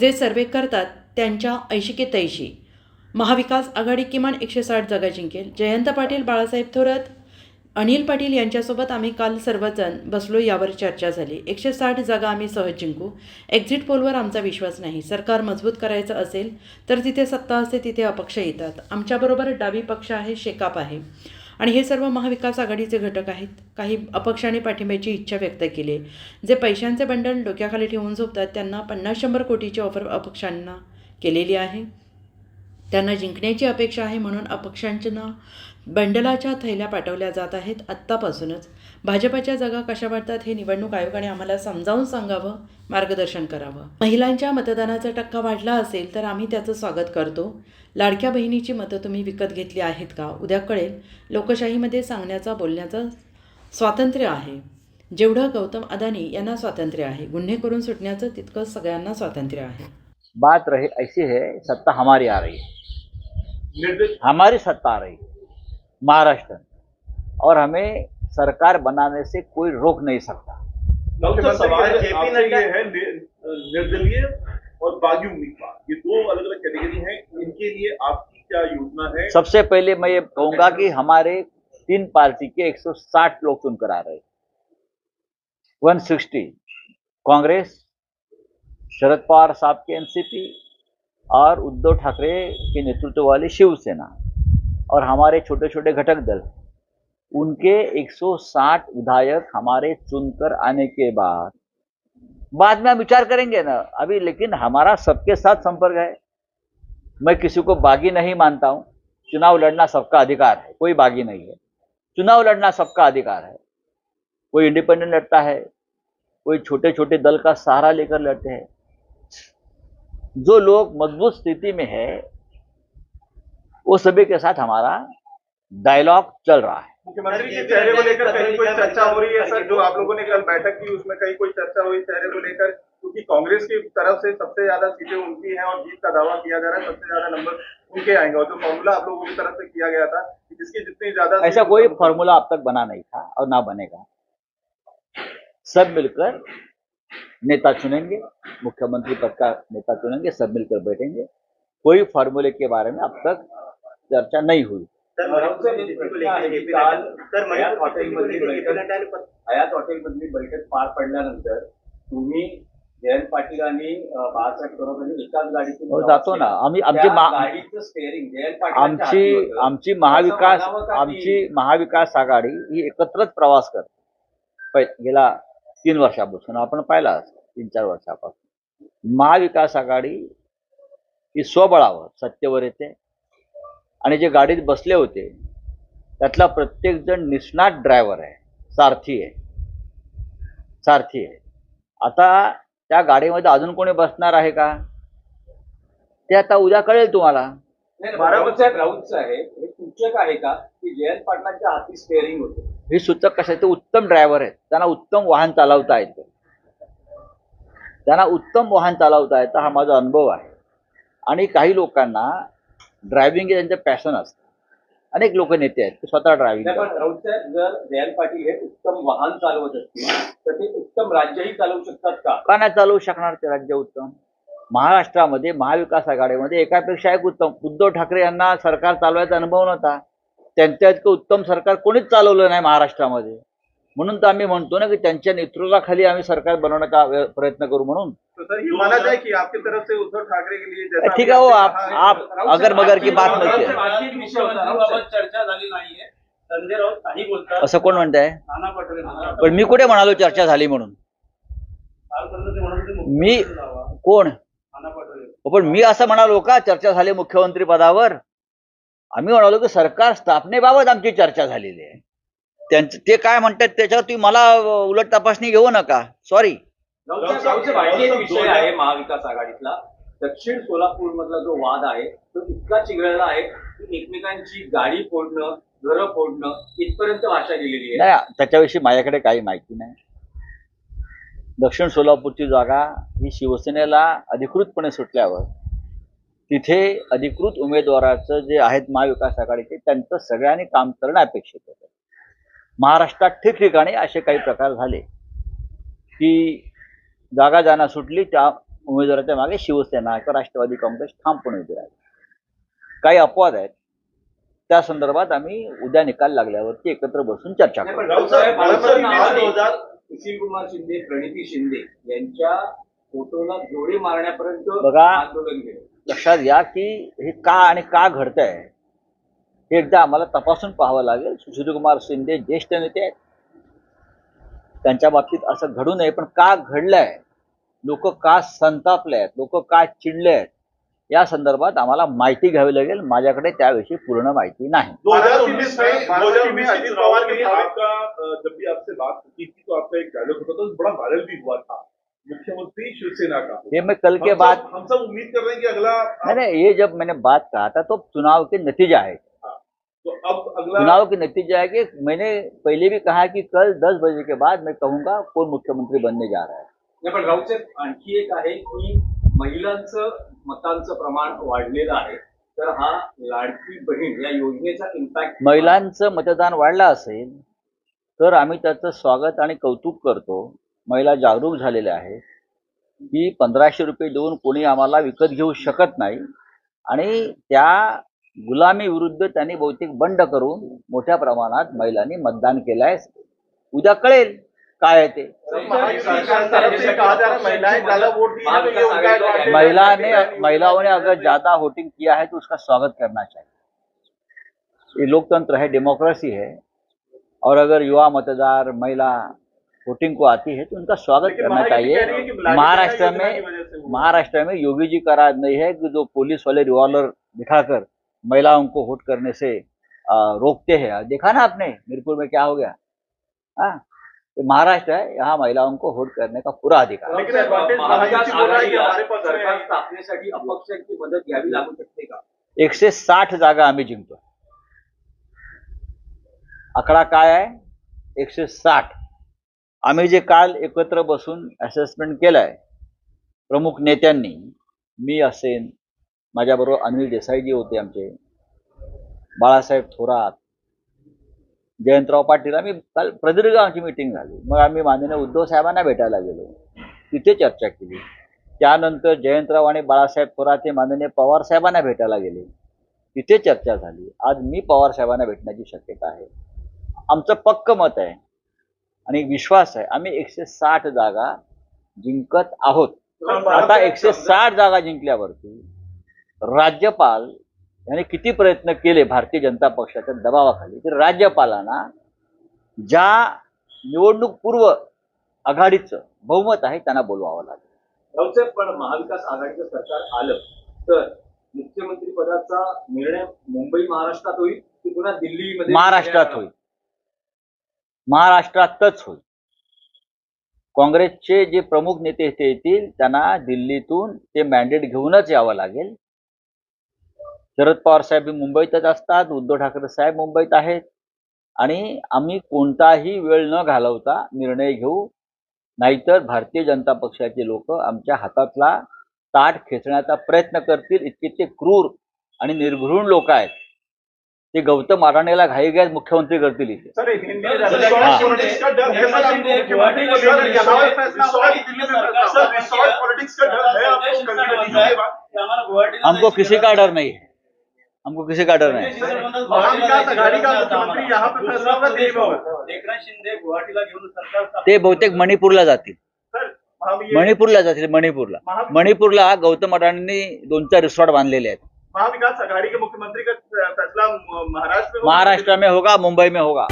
जे सर्वे करतात त्यांच्या ऐंशी की तैशी महाविकास आघाडी किमान एकशे साठ जागा जिंकेल. जयंत पाटील बाळासाहेब थोरात अनिल पाटील यांच्यासोबत आम्ही काल सर्वजण बसलो यावर चर्चा झाली. एकशे साठ जागा आम्ही सहज जिंकू. एक्झिट पोलवर आमचा विश्वास नाही. सरकार मजबूत करायचं असेल तर जिथे सत्ता असते तिथे अपक्ष येतात. आमच्याबरोबर डावी पक्ष आहे शेकाप आहे. आणि हे सर्व महाविकास आघाडीचे घटक आहेत काही अपक्षाने पाठिंब्याची इच्छा व्यक्त केली आहे. जे पैशांचे बंडल डोक्याखाली ठेवून झोपतात त्यांना पन्नास शंभर कोटीची ऑफर अपक्षांना केलेली आहे त्यांना जिंकण्याची अपेक्षा आहे म्हणून अपक्षांच्या बंडलाच्या थैल्या पाठवल्या जात आहेत आत्तापासूनच. भाजपच्या जागा कशा वाटतात हे निवडणूक आयोगाने आम्हाला समजावून सांगावं मार्गदर्शन करावं. महिलांच्या मतदानाचा टक्का वाढला असेल तर आम्ही त्याचं स्वागत करतो. लाडक्या बहिणीची मतं तुम्ही विकत घेतली आहेत का? उद्या कळेल. लोकशाहीमध्ये सांगण्याचा बोलण्याचं स्वातंत्र्य आहे. जेवढं गौतम अदानी यांना स्वातंत्र्य आहे गुन्हे करून सुटण्याचं तितकंच सगळ्यांना स्वातंत्र्य आहे. बात रही ऐसी है सत्ता हमारी आ रही है। हमारी सत्ता आ रही है। महाराष्ट्र और हमें सरकार बनाने से कोई रोक नहीं सकता। डॉक्टर सवाल जेपी नड्डा- ये है निर्दलीय और बागी उम्मीदवार। ये दो अलग अलग कैटेगरी हैं। इनके लिए आपकी क्या योजना है? सबसे पहले मैं ये कहूँगा कि हमारे तीन पार्टी के 160 लोग चुनकर आ रहे हैं। 160 कांग्रेस शरद पवार साहब के एनसीपी और उद्धव ठाकरे के नेतृत्व वाली शिवसेना। और हमारे छोटे छोटे घटक दल, उनके 160 विधायक हमारे चुनकर आने के बाद बाद में हम विचार करेंगे ना, अभी लेकिन हमारा सबके साथ संपर्क है। मैं किसी को बागी नहीं मानता हूँ। चुनाव लड़ना सबका अधिकार है, कोई बागी नहीं है। चुनाव लड़ना सबका अधिकार है। कोई इंडिपेंडेंट लड़ता है, कोई छोटे छोटे दल का सहारा लेकर लड़ते हैं। जो लोग मज़बूत स्थिति में है वो सभी के साथ हमारा डायलॉग चल रहा है। मुख्यमंत्री के चेहरे को लेकर कहीं कोई चर्चा हो रही है सर? जो आप लोगों ने कल बैठक की उसमें कहीं कोई चर्चा हुई चेहरे को लेकर? क्योंकि कांग्रेस की तरफ़ से सबसे ज़्यादा सीटें उनकी हैं और जीत का दावा किया जा रहा है सबसे ज़्यादा नंबर उनके आएँगे। और जो फॉर्मूला आप लोगों की तरफ़ से किया गया था जिसकी जितनी ज़्यादा ऐसा कोई फॉर्मूला अब तक बना नहीं था और ना बनेगा। सब मिलकर नेता चुनेंगे मुख्यमंत्री पद का नेता चुनेंगे सब मिलकर बैठेंगे। कोई फॉर्मूले के बारे में अब तक चर्चा नहीं हुई सर मणिपूरच्या निधीची को लेकर जेपी काल नड्डा- सर हयात हॉटेलमधली बैठक पार पडल्यानंतर तुम्ही जयंत पाटील आणि बाळासाहेब थोरात यांनी एकाच गाडीतून हो जातो ना. आम्ही आमची गाडीचं स्टेअरिंग जयंत पाटलांच्या आमची. आमची महाविकास आमची महाविकास आघाडी ही एकत्रच प्रवास करते. गेल्या तीन वर्षापासून. आपण पाहिला तीन चार वर्षापासून. महाविकास आघाडी ही स्वबळावर सत्तेवर येते. आणि जे गाडीत बसले होते त्यातला प्रत्येक जण निष्णात ड्रायव्हर आहे सारथी आहे. सारथी आहे. आता त्या गाडीमध्ये अजून कोणी बसणार आहे का? ते आता उद्या कळेल तुम्हाला. हे सूचक आहे का की जयंत पाटलांच्या हाती स्टेअरिंग होते? हे सूचक कसे ते उत्तम ड्रायव्हर आहेत. त्यांना उत्तम वाहन चालवता येतं. त्यांना उत्तम वाहन चालवता येतं हा माझा अनुभव आहे. आणि काही लोकांना ड्रायव्हिंग हे त्यांचं पॅशन असतं. अनेक लोक नेते आहेत ते स्वतः ड्रायव्हिंग राऊत साहेब जर जयंत पाटील हे उत्तम वाहन चालवत असतील तर ते उत्तम राज्यही चालवू शकतात का? का नाही चालवू शकणार ते राज्य उत्तम? महाराष्ट्रामध्ये महाविकास आघाडीमध्ये एकापेक्षा एक उत्तम. उद्धव ठाकरे यांना सरकार चालवायचा अनुभव नव्हता. त्यांच्या इतकं उत्तम सरकार कोणीच चालवलं नाही महाराष्ट्रामध्ये. म्हणून तर आम्ही म्हणतो ना की त्यांच्या नेतृत्वाखाली आम्ही सरकार बनवण्याचा प्रयत्न करू म्हणून. सर ये माना जाए कि आपकी तरफ से उद्धव ठाकरे के लिए जैसा ठीक है वो आप आप अगर मगर की बात राऊत चर्चा झाली नाहीये संजय राऊत काही बोलतात. असं कोण म्हणताय? नाना पटोले म्हणतात. पण मी कुठे म्हणालो चर्चा झाली म्हणून? मी. कोण? नाना पटोले. पण मी असं म्हणालो का चर्चा झाली मुख्यमंत्री पदावर? आम्ही म्हणालो की सरकार स्थापनेबाबत आमची चर्चा झालेली आहे. त्यांचं ते काय म्हणतात त्याच्यावर तुम्ही मला उलट तपासणी घेऊ नका. सॉरी विषय आहे महाविकास आघाडीतला. दक्षिण सोलापूर मधला जो वाद आहे तो इतका चिघळला आहे की एकमेकांची गाडी फोडणं घरं फोडणं इथपर्यंत भाषा गेलेली आहे. त्याच्याविषयी माझ्याकडे काही माहिती नाही. दक्षिण सोलापूरची जागा ही शिवसेनेला अधिकृतपणे सुटल्यावर तिथे अधिकृत उमेदवाराचं जे आहेत महाविकास आघाडीचे त्यांचं सगळ्यांनी काम करणं अपेक्षित होतं. महाराष्ट्रात ठिकठिकाणी असे काही प्रकार झाले की जागा ज्यांना सुटली त्या उमेदवाराच्या मागे शिवसेना किंवा राष्ट्रवादी काँग्रेस ठामपणे उभे राहील. काही अपवाद आहेत. त्या संदर्भात आम्ही उद्या निकाल लागल्यावरती एकत्र बसून चर्चा करू. सुशील कुमार शिंदे प्रणिती शिंदे यांच्या फोटोला जोडी मारण्यापर्यंत बघा. आंदोलन केलं. लक्षात घ्या की हे का आणि का घडतंय हे एकदा आम्हाला तपासून पाहावं लागेल. सुशीलकुमार शिंदे ज्येष्ठ नेते आहेत. त्यांच्या बाबतीत असं घडू नये. पण का घडलंय? लोक का संतापले आहेत लोक का चिडले आहेत या संदर्भात आम्हाला माहिती घ्यावी लागेल. माझ्याकडे त्याविषयी पूर्ण माहिती नाही. दो हज़ार उन्नीस में दो हज़ार उन्नीस अजीत पवार पवार ने आपका जब भी आपसे बात थी तो आपका एक डायलॉग होता था तो बड़ा वायरल भी हुआ था। मुख्यमंत्री शिवसेना का। ये मैं कल के बाद सब- हम सब उम्मीद कर रहे हैं कि अगला नहीं नहीं ये जब मैंने बात कहा था तो चुनाव के नतीजा है तो अब अगला चुनाव के नतीजा है कि मैंने पहले भी कहा कि कल 10 बजे के बाद मैं कहूंगा कौन मुख्यमंत्री बनने जा रहा है। नाही पण राऊत साहेब आणखी एक आहे की महिलांचं मतांचं प्रमाण वाढलेलं आहे. तर हा लाडकी बहीण या योजनेचा इम्पॅक्ट महिलांचं मतदान वाढलं असेल तर आम्ही त्याचं स्वागत आणि कौतुक करतो. महिला जागरूक झालेल्या आहेत. की पंधराशे रुपये देऊन कोणी आम्हाला विकत घेऊ शकत नाही. आणि त्या गुलामी विरुद्ध त्यांनी बहुतेक बंड करून मोठ्या प्रमाणात महिलांनी मतदान केलं आहे उद्या कळेल काय आहे ते। महिला ने महिलाओं ने अगर ज़्यादा वोटिंग किया है तो उसका स्वागत करना चाहिए ये लोकतंत्र है डेमोक्रेसी है और अगर युवा मतदार महिला वोटिंग को आती है तो उनका स्वागत करना चाहिए महाराष्ट्र की में। महाराष्ट्र में योगी जी का राज नहीं है कि जो पुलिस वाले रिवॉल्वर दिखाकर महिलाओं को वोट करने से आ, रोकते हैं। देखा ना आपने मीरपुर में क्या हो गया? हाँ तो महाराष्ट्र है यहाँ महिलाओं को वोट करने का पूरा अधिकार। लेकिन कि का एकशे साठ जागा आम्ही जिंकतो आकडा काय आहे एकशे साठ। आम्ही जे काल एकत्र बसून असेसमेंट केलंय प्रमुख नेत्यांनी मी असेन माझ्याबरोबर अनिल देसाईजी होते आमचे बाळासाहेब थोरात जयंतराव पाटील आम्ही काल प्रदीर्घ आमची मिटिंग झाली. मग आम्ही माननीय उद्धव साहेबांना भेटायला गेलो. तिथे चर्चा केली. त्यानंतर जयंतराव आणि बाळासाहेब थोरात हे माननीय पवार साहेबांना भेटायला गेले. तिथे चर्चा झाली. आज मी पवार साहेबांना भेटण्याची शक्यता आहे. आमचं पक्क मत आहे आणि विश्वास आहे. आम्ही एकशे साठ जागा जिंकत आहोत. आता एकशे साठ जागा जिंकल्यावरती राज्यपाल यांनी किती प्रयत्न केले भारतीय जनता पक्षाच्या दबावाखाली तर राज्यपालांना ज्या निवडणूक पूर्व आघाडीचं बहुमत आहे त्यांना बोलवावं लागेल. पण महाविकास आघाडीचं सरकार आलं तर मुख्यमंत्री पदाचा निर्णय मुंबई महाराष्ट्रात होईल की पुन्हा दिल्लीमध्ये? महाराष्ट्रात होईल. महाराष्ट्रातच होईल. काँग्रेसचे जे प्रमुख नेते ते येतील त्यांना दिल्लीतून ते मॅन्डेट घेऊनच यावं लागेल. शरद पवार साहेब हे मुंबईतच असतात उद्धव ठाकरे साहेब मुंबईत आहेत. आणि आम्ही कोणताही वेळ न घालवता निर्णय घेऊ नाहीतर भारतीय जनता पक्षाचे लोक आमच्या हातातला ताट खेचण्याचा प्रयत्न करतील. इतके ते क्रूर आणि निर्घृण लोक आहेत. ते गौतम अडाणीला घाई घाईत मुख्यमंत्री करतील इथे. सर हिंदी में सर, ज्यादा सर, रिसॉर्ट सर, पॉलिटिक्स का डर सर आपको सर, मुख्यमंत्री को सर, लेकर यहाँ सर, फैसला सर, हुआ दिल्ली में फैसला हुआ। रिसॉर्ट पॉलिटिक्स का डर आपको कल की नतीजे के बाद हमको किसी का डर नहीं? है हमको किसी का डर स्थापन- ते बहुतेक मणिपूरला जातील। मणिपूरला जातील मणिपूरला। मणिपूरला गौतम अडाणींनी दोन चार रिसॉर्ट बांधलेले आहेत. महाविकास आघाड़ी के मुख्यमंत्री का फैसला महाराष्ट्र में होगा? महाराष्ट्र में होगा मुंबई में होगा।